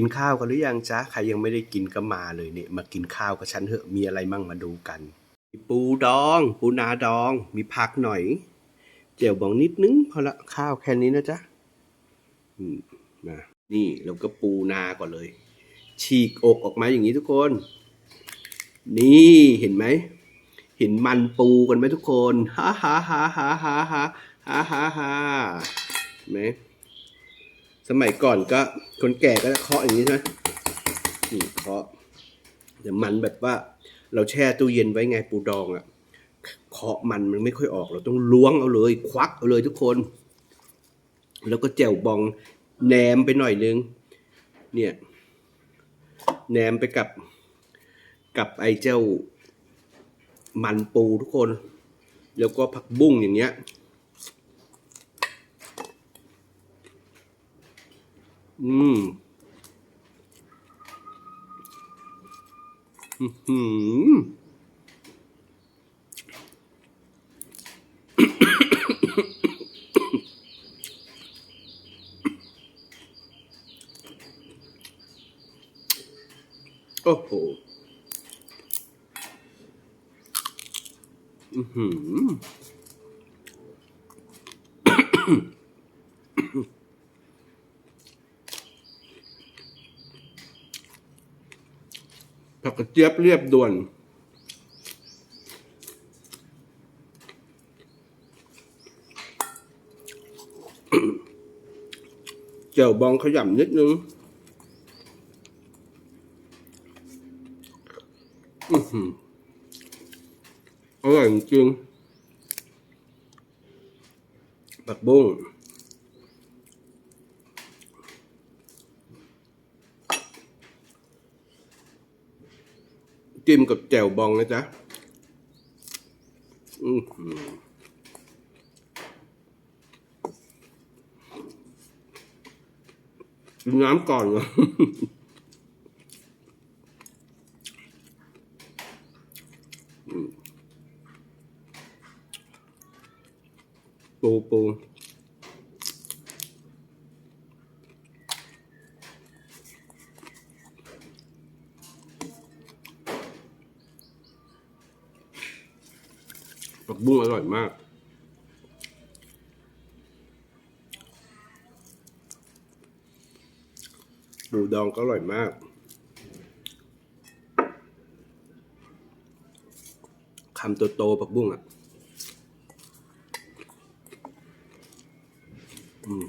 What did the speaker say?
กินข้าวกันหรือยังจ๊ะใครยังไม่ได้กินก็มาเลยเนี่ยมากินข้าวกับฉันเถอะมีอะไรมั่งมาดูกันมีปูดอง ปูนาดอง มีผักหน่อยเจียวบองนิดนึงพอละข้าวแค่นี้นะจ๊ะนะนี่เราก็ปูนาก่อนเลย ฉีกอกออกมาอย่างนี้ทุกคน นี่เห็นไหมเห็นมันปูกันไหมทุกคนฮ่าฮ่าฮ่าฮ่าฮ่าฮ่าฮ่าฮ่าฮ่าไหม สมัยก่อนก็คนแก่ก็จะเคาะอย่างนี้ใช่ไหมนี่เคาะเดี๋ยวมันแบบว่า เราแช่ตู้เย็นไว้ไงปูดองอะ่ะเคาะมันมันไม่ค่อยออก เราต้องล้วงเอาเลย ควักเอาเลยทุกคน แล้วก็แจ่วบองแหนมไปหน่อยนึง เนี่ยแหนมไปกับกับไอ้เจ้ามันปูทุกคน แล้วก็ผักบุ้งอย่างเงี้ย มอื้อหือโอ้โหอือ ผักกระเจี๊ยบเรียบด่วน เจียวบองขยำนิดนึงอร่อยจริงผักบุ้ง จิ้มกับแจ่วบองนะจ๊ะอือหือกินน้ำก่อนเหรอปูปู ผักบุ้งอร่อยมาก หมูดองก็อร่อยมาก คำโตๆผักบุ้งอะ อืม